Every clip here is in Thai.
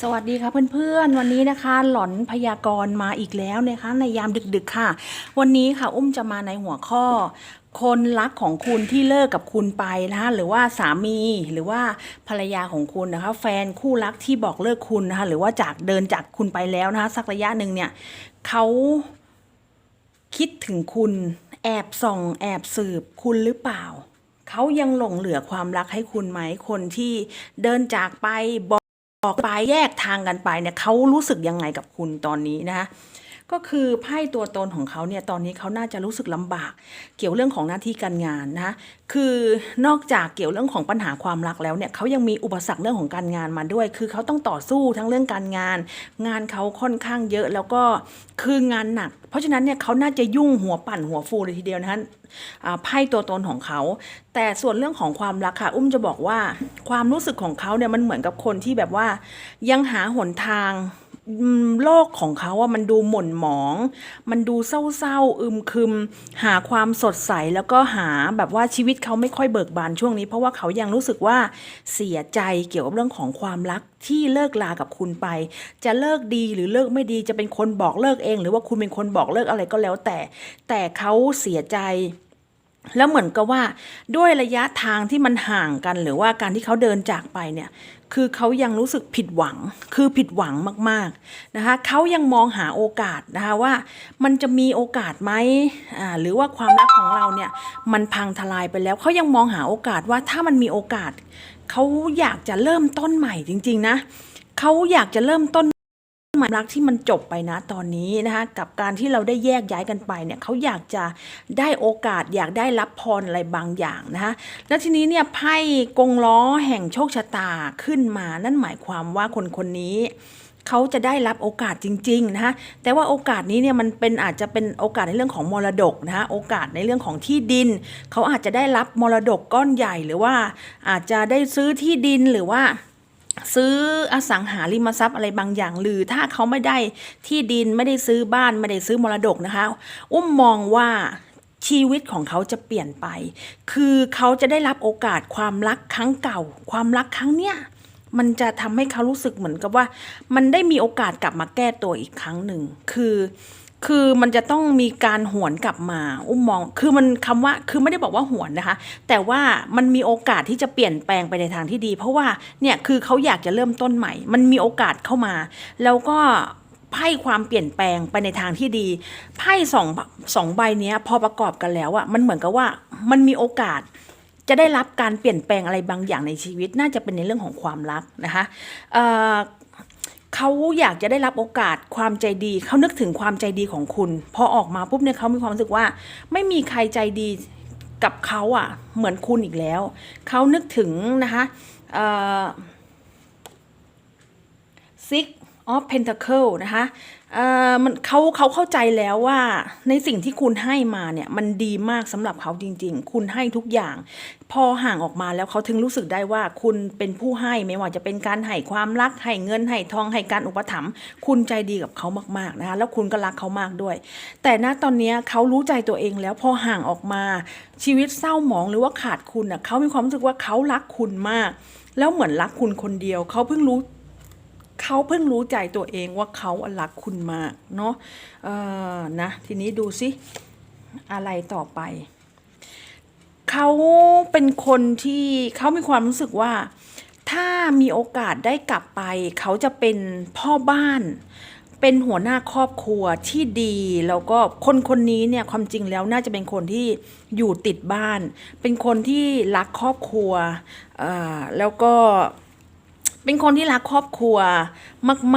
สวัสดีค่ะเพื่อนๆ วันนี้นะคะ หลอนพยากรณ์มาอีกแล้วนะคะ ในยามดึกๆค่ะ วันนี้ค่ะอุ้มจะมาในหัวข้อ คนรักของคุณที่เลิกกับคุณไปนะคะหรือว่าสามีหรือว่าภรรยาของคุณนะคะ แฟนคู่รักที่บอกเลิกคุณนะคะหรือว่าจากเดินจากคุณไปแล้วนะคะ สักระยะหนึ่งเนี่ยเขาคิดถึงคุณแอบส่อง แอบสืบคุณหรือเปล่า เขายังหลงเหลือความรักให้คุณไหมคนที่เดินจากไปบ อออกไปแยกทางกันไปเนี่ยเขารู้สึกยังไงกับคุณตอนนี้นะคะ ก็คือไพ่ตัวตนของเขาเนี่ยตอนนี้เขาน่าจะรู้สึกลำบาก เกี่ยวเรื่องของหน้าที่การงานนะคือนอกจากเกี่ยวเรื่องของปัญหาความรักแล้วเนี่ยเขายังมีอุปสรรคเรื่องของการงานมาด้วย คือเขาต้องต่อสู้ทั้งเรื่องการงาน งานเขาค่อนข้างเยอะแล้วก็คืองานหนัก เพราะฉะนั้นเนี่ยเขาน่าจะยุ่งหัวปั่นหัวฟูเลยทีเดียวนะคะไพ่ตัวตนของเขา แต่ส่วนเรื่องของความรักค่ะ อุ้มจะบอกว่าความรู้สึกของเขาเนี่ยมันเหมือนกับคนที่แบบว่ายังหาหนทาง โลกของเขาว่ามันดูหม่นหมอง มันดูเศร้าๆ อึมครึม หาความสดใสแล้วก็หาแบบว่าชีวิตเขาไม่ค่อยเบิกบานช่วงนี้ เพราะว่าเขายังรู้สึกว่าเสียใจเกี่ยวกับเรื่องของความรักที่เลิกลากับคุณไป จะเลิกดีหรือเลิกไม่ดีจะเป็นคนบอกเลิกเอง หรือว่าคุณเป็นคนบอกเลิกอะไรก็แล้วแต่ แต่เขาเสียใจแล้วเหมือนกับว่าด้วยระยะทางที่มันห่างกัน หรือว่าการที่เขาเดินจากไปเนี่ย คือเขายังรู้สึกผิดหวัง คือผิดหวังมากๆนะคะเขายังมองหาโอกาสนะคะว่ามันจะมีโอกาสไหมอ่าหรือว่าความรักของเราเนี่ยมันพังทลายไปแล้วเขายังมองหาโอกาสว่าถ้ามันมีโอกาสเขาอยากจะเริ่มต้นใหม่จริง ๆ นะเขาอยากจะเริ่มต้น ความรักที่มันจบไปนะตอนนี้นะคะกับการที่เราได้แยกย้ายกันไปเนี่ยเขาอยากจะได้โอกาสอยากได้รับพรอะไรบางอย่างนะคะแล้วทีนี้เนี่ยไพ่กงล้อแห่งโชคชะตาขึ้นมานั่นหมายความว่าคนคนนี้เขาจะได้รับโอกาสจริงๆนะคะแต่ว่าโอกาสนี้เนี่ยมันเป็นอาจจะเป็นโอกาสในเรื่องของมรดกนะคะโอกาสในเรื่องของที่ดิน เขาอาจจะได้รับมรดกก้อนใหญ่หรือว่าอาจจะได้ซื้อที่ดินหรือว่า ซื้ออสังหาริมทรัพย์อะไรบางอย่าง หรือถ้าเขาไม่ได้ที่ดินไม่ได้ซื้อบ้านไม่ได้ซื้อมรดกนะคะ อุ้มมองว่าชีวิตของเขาจะเปลี่ยนไป คือเขาจะได้รับโอกาสความรักครั้งเก่า ความรักครั้งเนี้ยมันจะทำให้เขารู้สึกเหมือนกับว่า มันได้มีโอกาสกลับมาแก้ตัวอีกครั้งหนึ่ง คือ คือมันจะต้องมีการหวนกลับมา อุ้มมอง คือมันคำว่าคือไม่ได้บอกว่าหวนนะคะ แต่ว่ามันมีโอกาสที่จะเปลี่ยนแปลงไปในทางที่ดี เพราะว่าเนี่ยคือเขาอยากจะเริ่มต้นใหม่ มันมีโอกาสเข้ามา แล้วก็ไพ่ความเปลี่ยนแปลงไปในทางที่ดีไพ่สองสองใบเนี้ยพอประกอบกันแล้วอะมันเหมือนกับว่ามันมีโอกาสจะได้รับการเปลี่ยนแปลงอะไรบางอย่างในชีวิต น่าจะเป็นในเรื่องของความรักนะคะ เขาอยากจะได้รับโอกาสความใจดีเขานึกถึงความใจดีของคุณ พอออกมาปุ๊บเนี่ยเขามีความรู้สึกว่า ไม่มีใครใจดีกับเขาอะเหมือนคุณอีกแล้ว เขานึกถึงนะคะซิกอ six of pentacle นะคะ มันเขาเขาเข้าใจแล้วว่าในสิ่งที่คุณให้มาเนี่ยมันดีมากสำหรับเขาจริง ๆ คุณให้ทุกอย่าง พอห่างออกมาแล้วเขาถึงรู้สึกได้ว่าคุณเป็นผู้ให้ไม่ว่าจะเป็นการให้ความรักให้เงินให้ทองให้การอุปถัมภ์คุณใจดีกับเขามากๆนะคะแล้วคุณก็รักเขามากด้วย แต่ณตอนนี้เขารู้ใจตัวเองแล้วพอห่างออกมาชีวิตเศร้าหมองหรือว่าขาดคุณอะเขามีความรู้สึกว่าเขารักคุณมากแล้วเหมือนรักคุณคนเดียว เขาเพิ่งรู้ เขาเพิ่งรู้ใจตัวเองว่าเขารักคุณมากเนาะเออนะทีนี้ดูสิอะไรต่อไป เขาเป็นคนที่เขามีความรู้สึกว่า ถ้ามีโอกาสได้กลับไป เขาจะเป็นพ่อบ้าน เป็นหัวหน้าครอบครัวที่ดี แล้วก็คนคนนี้เนี่ยความจริงแล้วน่าจะเป็นคนที่อยู่ติดบ้าน เป็นคนที่รักครอบครัวแล้วก็เเป็นคนที่รักครอบครัว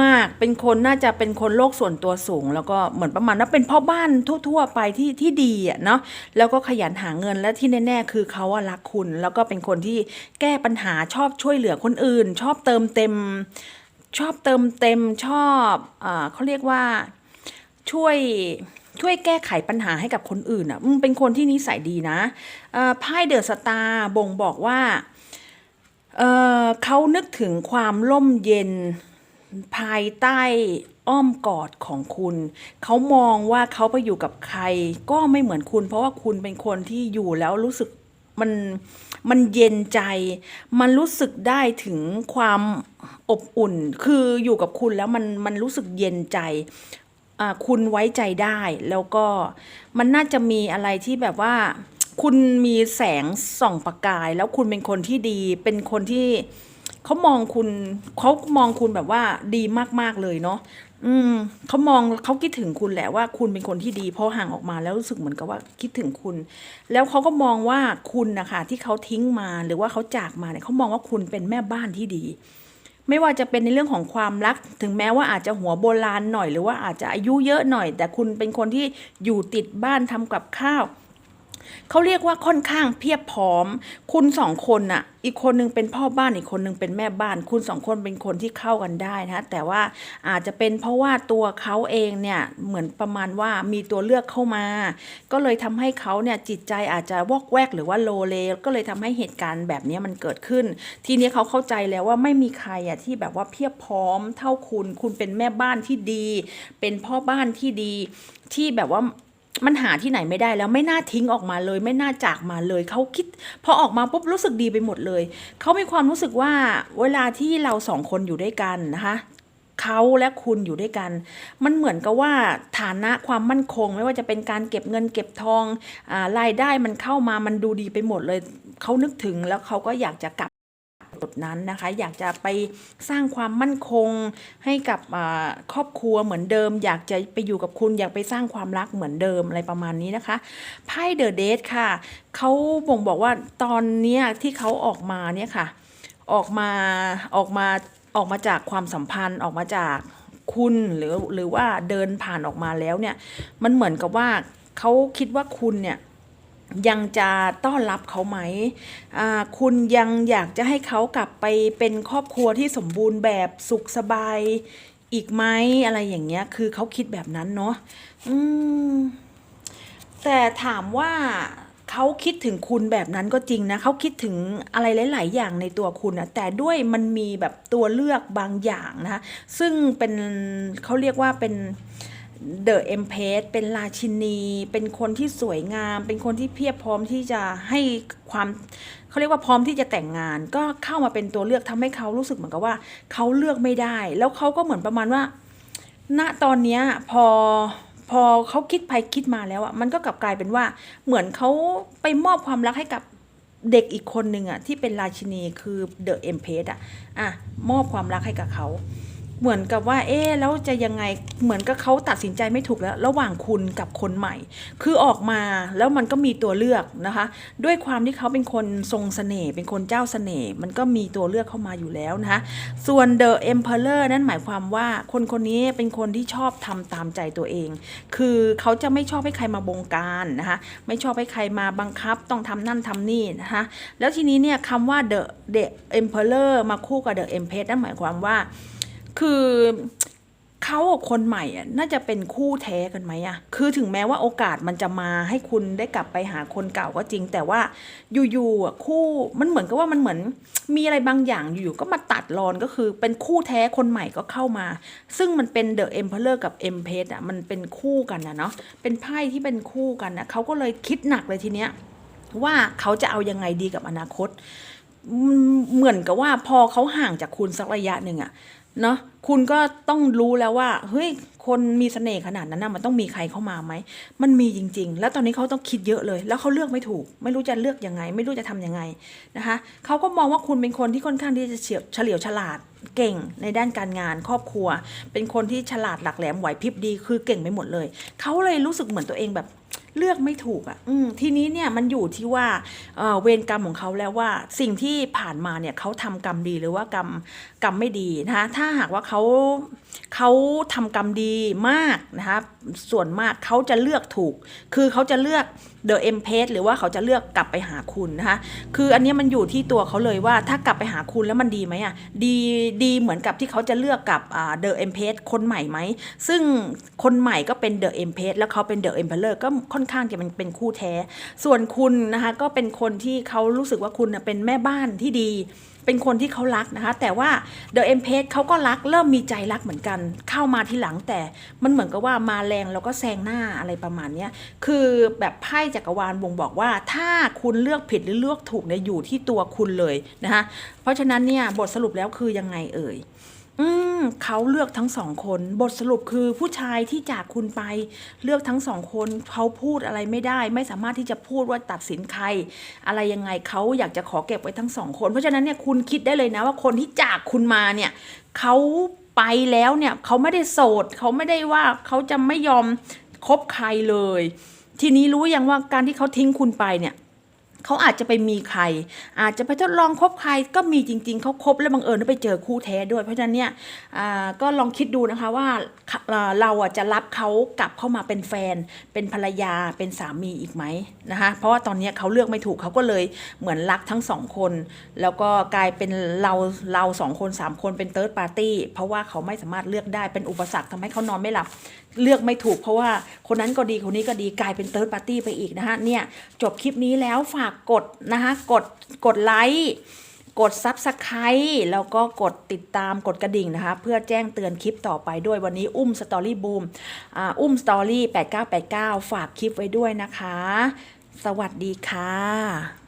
มาก ๆ เป็นคนน่าจะเป็นคนโลกส่วนตัวสูง แล้วก็เหมือนประมาณว่าเป็นพ่อบ้านทั่ว ๆ ไปที่ที่ดีอะเนาะแล้วก็ขยันหาเงินและที่แน่ ๆ คือเขาอะรักคุณ แล้วก็เป็นคนที่แก้ปัญหาชอบช่วยเหลือคนอื่น ชอบเติมเต็ม ชอบเติมเต็มชอบอ่าเขาเรียกว่าช่วยช่วยแก้ไขปัญหาให้กับคนอื่นอะเป็นคนที่นิสัยดีนะเอ่อไพ่เดอะสตาร์บ่งบอกว่า เเขานึกถึงความร่มเย็นภายใต้อ้อมกอดของคุณ เขามองว่าเขาไปอยู่กับใคร ก็ไม่เหมือนคุณ เพราะว่าคุณเป็นคนที่อยู่แล้วรู้สึกมันมันเย็นใจ มันรู้สึกได้ถึงความอบอุ่น คืออยู่กับคุณแล้วมันมันรู้สึกเย็นใจคุณไว้ใจได้ แล้วก็มันน่าจะมีอะไรที่แบบว่า คุณมีแสงส่องประกาย แล้วคุณเป็นคนที่ดี เป็นคนที่เขามองคุณเขามองคุณแบบว่าดีมากๆเลยเนาะอืมเขามองเขาคิดถึงคุณแหละว่าคุณเป็นคนที่ดีพอห่างออกมาแล้วรู้สึกเหมือนกับว่าคิดถึงคุณ แล้วเขาก็มองว่าคุณนะคะที่เขาทิ้งมาหรือว่าเขาจากมาเนี่ยเขามองว่าคุณเป็นแม่บ้านที่ดี ไม่ว่าจะเป็นในเรื่องของความรัก ถึงแม้ว่าอาจจะหัวโบราณหน่อย หรือว่าอาจจะอายุเยอะหน่อย แต่คุณเป็นคนที่อยู่ติดบ้านทำกับข้าว เขาเรียกว่าค่อนข้างเพียบพร้อม คุณสองคนน่ะ อีกคนนึงเป็นพ่อบ้านอีกคนนึงเป็นแม่บ้าน คุณสองคนเป็นคนที่เข้ากันได้นะแต่ว่าอาจจะเป็นเพราะว่าตัวเขาเองเนี่ยเหมือนประมาณว่ามีตัวเลือกเข้ามา ก็เลยทำให้เขาเนี่ยจิตใจอาจจะวอกแวกหรือว่าโลเลก็เลยทำให้เหตุการณ์แบบนี้มันเกิดขึ้น ทีนี้เขาเข้าใจแล้วว่าไม่มีใครอะที่แบบว่าเพียบพร้อม เท่าคุณ คุณเป็นแม่บ้านที่ดี เป็นพ่อบ้านที่ดีที่แบบว่า มันหาที่ไหนไม่ได้แล้วไม่น่าทิ้งออกมาเลย ไม่น่าจากมาเลยเขาคิด พอออกมาปุ๊บรู้สึกดีไปหมดเลยเขามีความรู้สึกว่าเวลาที่เราสองคนอยู่ด้วยกันนะคะเขาและคุณอยู่ด้วยกัน มันเหมือนกับว่าฐานะความมั่นคง ไม่ว่าจะเป็นการเก็บเงินเก็บทองอรายได้มันเข้ามามันดูดีไปหมดเลยเขานึกถึงแล้วเขาก็อยากจะกลับ จุดนั้นนะคะ อยากจะไปสร้างความมั่นคงให้กับครอบครัวเหมือนเดิม อยากจะไปอยู่กับคุณอยากไปสร้างความรักเหมือนเดิมอะไรประมาณนี้นะคะไพ่เดอะเดทค่ะเขาบ่งบอกว่าตอนนี้ที่เขาออกมาเนี่ยค่ะ ออกมาออกมาออกมาจากความสัมพันธ์ออกมาจากคุณหรือหรือว่าเดินผ่านออกมาแล้วเนี่ยมันเหมือนกับว่าเขาคิดว่าคุณเนี่ย ยังจะต้อนรับเขาไหมอ่าคุณยังอยากจะให้เขากลับไปเป็นครอบครัวที่สมบูรณ์แบบสุขสบายอีกไหมอะไรอย่างเงี้ย คือเขาคิดแบบนั้นเนาะอืมแต่ถามว่าเขาคิดถึงคุณแบบนั้นก็จริงนะเขาคิดถึงอะไรหลาย ๆ อย่างในตัวคุณนะแต่ด้วยมันมีแบบตัวเลือกบางอย่างนะคะซึ่งเป็นเขาเรียกว่าเป็นเเดอะเอ็มเพสเป็นราชินี เป็นคนที่สวยงาม เป็นคนที่เพียบพร้อมที่จะให้ความเขาเรียกว่าพร้อมที่จะแต่งงาน ก็เข้ามาเป็นตัวเลือกทำให้เขารู้สึกเหมือนกับว่าเขาเลือกไม่ได้ แล้วเขาก็เหมือนประมาณว่า ณตอนเนี้ยพอพอเขาคิดไปคิดมาแล้วอะมันก็กลับกลายเป็นว่าเหมือนเขาไปมอบความรักให้กับเด็กอีกคนหนึ่งอะที่เป็นราชินีคือเดอะเอ็มเพสอะอะมอบความรักให้กับเขา เหมือนกับว่า เอ๊ะแล้วจะยังไงเหมือนกับเขาตัดสินใจไม่ถูกแล้ว ระหว่างคุณกับคนใหม่ คือออกมาแล้วมันก็มีตัวเลือกนะคะ ด้วยความที่เขาเป็นคนทรงเสน่ห์เป็นคนเจ้าเสน่ห์มันก็มีตัวเลือกเข้ามาอยู่แล้วนะคะส่วน The Emperor นั่นหมายความว่าคนคนนี้เป็นคนที่ชอบทำตามใจตัวเอง คือเขาจะไม่ชอบให้ใครมาบงการนะคะไม่ชอบให้ใครมาบังคับต้องทำนั่นทำนี่นะคะแล้วทีนี้เนี่ยคำว่า The The Emperor มาคู่กับ The Empress นั่นหมายความว่า คือเขากับคนใหม่อะน่าจะเป็นคู่แท้กันไหมอะ คือถึงแม้ว่าโอกาสมันจะมาให้คุณได้กลับไปหาคนเก่าก็จริง แต่ว่าอยู่ๆอะคู่มันเหมือนกับว่ามันเหมือนมีอะไรบางอย่างอยู่ๆก็มาตัดรอนก็คือเป็นคู่แท้คนใหม่ก็เข้ามา ซึ่งมันเป็นเดอะเอ็มเพลเลอร์กับเอ็มเพสอะมันเป็นคู่กันนะเนาะเป็นไพ่ที่เป็นคู่กันนะเขาก็เลยคิดหนักเลยทีเนี้ยว่าเขาจะเอายังไงดีกับอนาคต เหมือนกับว่าพอเขาห่างจากคุณสักระยะหนึ่งอะ เนาะคุณก็ต้องรู้แล้วว่าเฮ้ยคนมีเสน่ห์ขนาดนั้นนะมันต้องมีใครเข้ามาไหมมันมีจริง ๆ แล้วตอนนี้เขาต้องคิดเยอะเลย แล้วเขาเลือกไม่ถูก ไม่รู้จะเลือกยังไง ไม่รู้จะทำยังไงนะคะเขาก็มองว่าคุณเป็นคนที่ค่อนข้างที่จะเฉียบเฉลียวฉลาดเก่งในด้านการงานครอบครัว เป็นคนที่ฉลาดหลักแหลมไหวพริบดี คือเก่งไปหมดเลยเขาเลยรู้สึกเหมือนตัวเองแบบ เลือกไม่ถูกอะ่ะอืมทีนี้เนี่ยมันอยู่ที่ว่าเอ่อเวรกรรมของเขาแล้วว่าสิ่งที่ผ่านมาเนี่ยเขาทำกรรมดีหรือว่ากรรมกรรมไม่ดีนะคะถ้าหากว่าเขาเขาทำกรรมดีมากนะคะ ส่วนมากเขาจะเลือกถูก คือเขาจะเลือกเดอะเอ็มเพสหรือว่าเขาจะเลือกกลับไปหาคุณนะคะ คืออันนี้มันอยู่ที่ตัวเขาเลยว่าถ้ากลับไปหาคุณแล้วมันดีไหมอะ ดีดีเหมือนกับที่เขาจะเลือกกับอ่าเดอะเอ็มเพสคนใหม่ไหม ซึ่งคนใหม่ก็เป็นเดอะเอ็มเพสแล้วเขาเป็นเดอะเอ็มเพลอร์ก็ค่อนข้างจะมันเป็นคู่แท้ ส่วนคุณนะคะก็เป็นคนที่เขารู้สึกว่าคุณเป็นแม่บ้านที่ดีเป็นคนที่เขารักนะคะ แต่ว่าเดอะเอ็มเพสเขาก็รักเริ่มมีใจรักเหมือนกัน เข้ามาทีหลังแต่มันเหมือนกับว่ามาแรงแล้วก็แซงหน้าอะไรประมาณนี้คือแบบไพ่จักรวาลบ่งบอกว่า ถ้าคุณเลือกผิดหรือเลือกถูกเนี่ยอยู่ที่ตัวคุณเลยนะคะเพราะฉะนั้นเนี่ยบทสรุปแล้วคือยังไงเอ่ย อืมเขาเลือกทั้งสองคน บทสรุปคือผู้ชายที่จากคุณไป เลือกทั้งสองคนเขาพูดอะไรไม่ได้ ไม่สามารถที่จะพูดว่าตัดสินใคร อะไรยังไงเขาอยากจะขอเก็บไว้ทั้งสองคน เพราะฉะนั้นเนี่ยคุณคิดได้เลยนะว่าคนที่จากคุณมาเนี่ยเขาไปแล้วเนี่ยเขาไม่ได้โสดเขาไม่ได้ว่าเขาจะไม่ยอมคบใครเลย ทีนี้รู้ยังว่าการที่เขาทิ้งคุณไปเนี่ย เขาอาจจะไปมีใคร อาจจะไปทดลองคบใครก็มีจริง ๆเขาคบแล้วบังเอิญไปเจอคู่แท้ด้วย เพราะฉะนั้นเนี่ยอ่าก็ลองคิดดูนะคะว่าเอ่อเราอะจะรับเขากลับเข้ามาเป็นแฟน เป็นภรรยาเป็นสามีอีกไหมนะคะเพราะว่าตอนเนี้ยเขาเลือกไม่ถูกเขาก็เลยเหมือนรักทั้งสองคน แล้วก็กลายเป็นเราเราสองคนสามคนเป็นเติร์ดปาร์ตี้เพราะว่าเขาไม่สามารถเลือกได้เป็นอุปสรรคทำให้เขานอนไม่หลับ เลือกไม่ถูก เพราะว่า คนนั้นก็ดีคนนี้ก็ดีกลายเป็นเติร์ดปาร์ตี้ไปอีกนะคะเนี่ยจบคลิปนี้แล้วฝากกดนะคะกดกดไลค์กดซับสไครต์แล้วก็กดติดตามกดกระดิ่งนะคะ เพื่อแจ้งเตือนคลิปต่อไปด้วยวันนี้อุ้มสตอรี่บูมอ่าอุ้มสตอรี่8989 ฝากคลิปไว้ด้วยนะคะ สวัสดีค่ะ